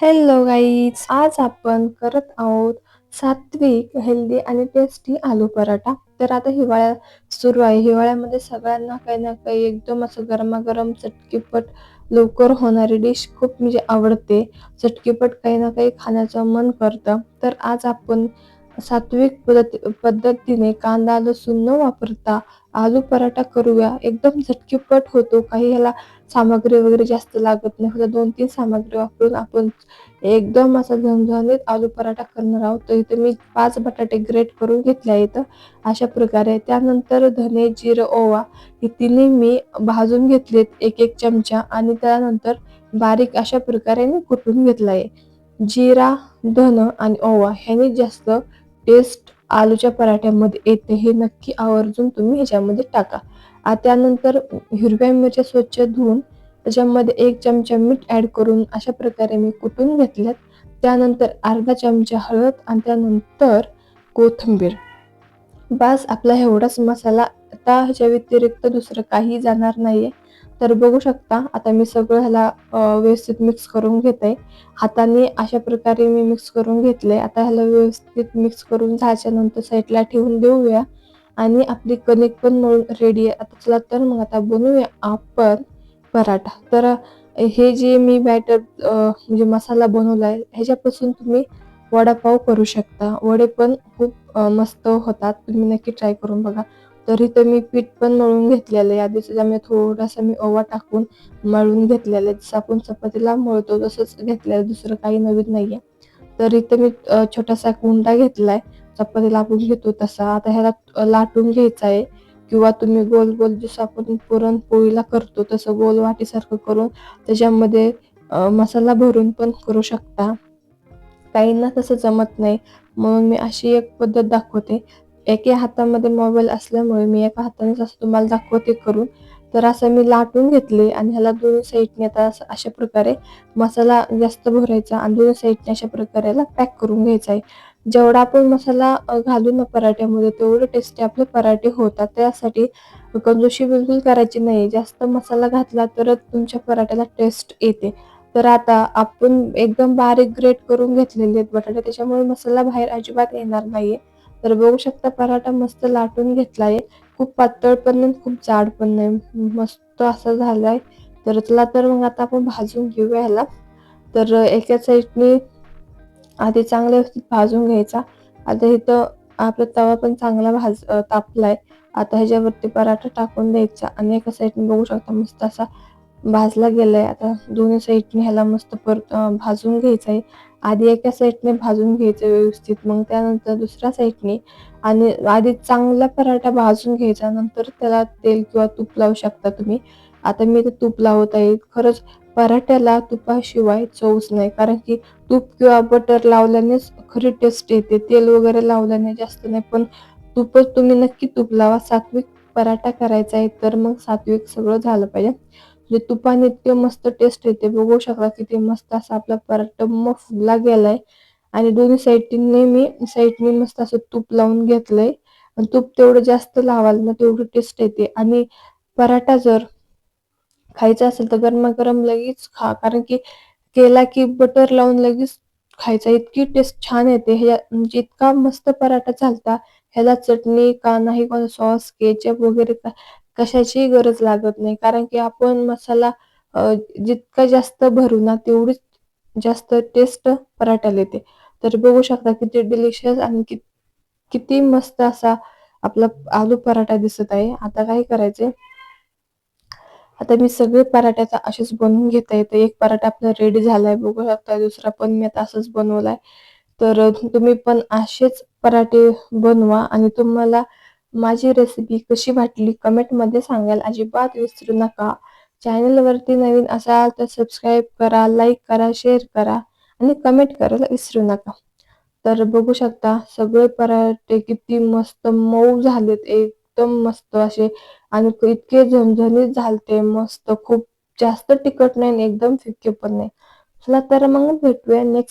Hello guys आज आपण करत आहोत सात्विक हेल्दी आणि टेस्टी आलू पराठा. तर आता हिवाळ्या सुरू आहे. हिवाळ्यामध्ये सगळ्यांना काही ना काही एकदम असं गरमागरम चटकीपट लवकर होणारी डिश खूप म्हणजे आवडते. चटकीपट काही ना काही खाण्याचं मन करतं. तर आज आपण सात्विक पद्धतीने कांदा लसूण न वापरता आलू पराठा करूया. एकदम झटकीपट होतो. काही ह्याला सामग्री वगैरे जास्त लागत नाही. फक्त दोन तीन सामग्री वापरून आपण एकदम असा झणझणीत आलू पराठा करणार आहोत. तर इथे मी पाच बटाटे ग्रेट करून घेतले आहेत. अशा प्रकारे. त्यानंतर धने जिरं ओवा हे तिन्ही मी भाजून घेतलेत एक एक चमचा आणि त्यानंतर बारीक अशा प्रकारे मी कुटून घेतला आहे जिरा धन आणि ओवा ह्याने जास्त टेस्ट आलूच्या पराठ्यामध्ये येते हे नक्की आवर्जून तुम्ही ह्याच्यामध्ये टाका. त्यानंतर हिरव्या मिरच्या स्वच्छ धुवून त्याच्यामध्ये एक चमचा मीठ ऍड करून अशा प्रकारे मी कुटून घेतल्यात. त्यानंतर अर्धा चमचा हळद आणि त्यानंतर कोथिंबीर. बस आपला एवढाच मसाला. आता ह्याच्या व्यतिरिक्त दुसरं काही जाणार नाहीये. तर बघू शकता आता मी सगळं ह्याला व्यवस्थित मिक्स करून घेते. हाताने अशा प्रकारे मी मिक्स करून घेतले. आता ह्याला व्यवस्थित मिक्स करून झाल्याच्या साईडला ठेवून देऊया. आणि आपली कणिक पण मळून रेडी आहे. आता चला तर मग आता बनवूया आपण पराठा. तर हे जे मी बॅटर म्हणजे मसाला बनवला आहे ह्याच्यापासून तुम्ही वडापाव करू शकता. वडे पण खूप मस्त होतात. तुम्ही नक्की ट्राय करून बघा. तरी तर मी पीठ पण मळून घेतलेलं आहे. आधीच मी थोडासा मी ओवा टाकून मळून घेतलेलं आहे. जसं आपण चपातीला मळतो तसंच घेतलेलं दुसरं काही नवीन नाही आहे तरी तर इथं मी छोटासा कुंडा घेतलाय. चपातीला आपण घेतो तसा. आता ह्याला लाटून घ्यायचा आहे. किंवा तुम्ही गोल गोल जसं आपण पुरणपोळीला करतो तसं गोल वाटीसारखं करून त्याच्यामध्ये मसाला भरून पण करू शकता. काहींना तसं जमत नाही. म्हणून मी अशी एक पद्धत दाखवते. एका हातामध्ये मोबाईल असल्यामुळे मी एका हाताने असं तुम्हाला दाखवते करून तर असं मी लाटून घेतले आणि ह्याला दोन्ही साईडने आता अशा प्रकारे मसाला जास्त भरायचा आणि दोन्ही साईडने अशा प्रकारे पॅक करून घ्यायचा आहे. जेवढा आपण मसाला घालू ना पराठ्यामध्ये तेवढे टेस्टी आपले पराठे होतात. त्यासाठी कंजोशी बिलकुल करायची नाही. जास्त मसाला घातला तरच तुमच्या पराठ्याला टेस्ट येते. तर आता आपण एकदम बारीक ग्रेट करून घेतलेले आहेत बटाटे त्याच्यामुळे मसाला बाहेर अजिबात येणार नाहीये. तर बघू शकता पराठा मस्त लाटून घेतलाय. खूप पातळ पण नाही खूप जाड पण नाही. मस्त असा झालाय. तर चला तर मग आता आपण भाजून घेऊया ह्याला. तर एका साईडने आधी चांगल्या व्यवस्थित भाजून घ्यायचा. आता इथं आपला तवा पण चांगला भाज तापलाय. आता ह्याच्यावरती पराठा टाकून द्यायचा आणि एका साईडने बघू शकता मस्त असा भाजला गेलाय. आता दोन्ही साईडने ह्याला मस्त परत भाजून घ्यायचं आहे आधी एका साईडने भाजून घ्यायचं व्यवस्थित मग त्यानंतर दुसऱ्या साईडने आणि आधी चांगला पराठा भाजून घ्यायचा नंतर त्याला तेल किंवा तूप लावू शकता तुम्ही. आता मी ते तूप लावत आहे. खरंच पराठ्याला तुपाशिवाय चवच नाही कारण की तूप किंवा बटर लावल्यानेच खरी टेस्ट येते. तेल वगैरे लावल्याने जास्त नाही पण तूपच तुम्ही नक्की तूप लावा. सात्विक पराठा करायचा आहे तर मग सात्विक सगळं झालं पाहिजे. म्हणजे तुपाने इतके मस्त टेस्ट येते. बघू शकता किती मस्त असा आपला पराठा मग फुगला गेलाय. आणि दोन्ही साईडने मी साईडने मस्त असं तूप लावून घेतलंय. आणि तूप तेवढं जास्त लावाल ना तेवढी टेस्ट येते. आणि पराठा जर खायचा असेल तर गरमागरम लगेच खा. कारण की केला की बटर लावून लगेच खायचा. इतकी टेस्ट छान येते. ह्या म्हणजे इतका मस्त पराठा चालता. ह्याला चटणी का नाही कोणा सॉस केचप वगैरे कशाचीही गरज लागत नाही. कारण की आपण मसाला जितका जास्त भरू ना तेवढीच जास्त टेस्ट पराठ्याला येते. तर बघू शकता किती डिलिशियस आणि किती मस्त असा आपला आलू पराठा दिसत आहे. आता काय करायचंय? आता मी सगळे पराठ्याचा असेच बनवून घेता येते. एक पराठा आपला रेडी झालाय. बघू शकता दुसरा पण मी आता असंच बनवलाय. तर तुम्ही पण असेच पराठे बनवा आणि तुम्हाला माझी रेसिपी कशी वाटली कमेंटमध्ये सांगायला अजिबात विसरू नका. चॅनलवरती नवीन असाल तर सबस्क्राईब करा लाईक करा शेअर करा आणि कमेंट करायला विसरू नका. तर बघू शकता सगळे पराठे किती मस्त मऊ झालेत एकदम मस्त असे आणि इतके झणझणीत झालते मस्त. खूप जास्त तिखट नाही एकदम फिक्के पण नाही. चला तर मग भेटूया नेक्स्ट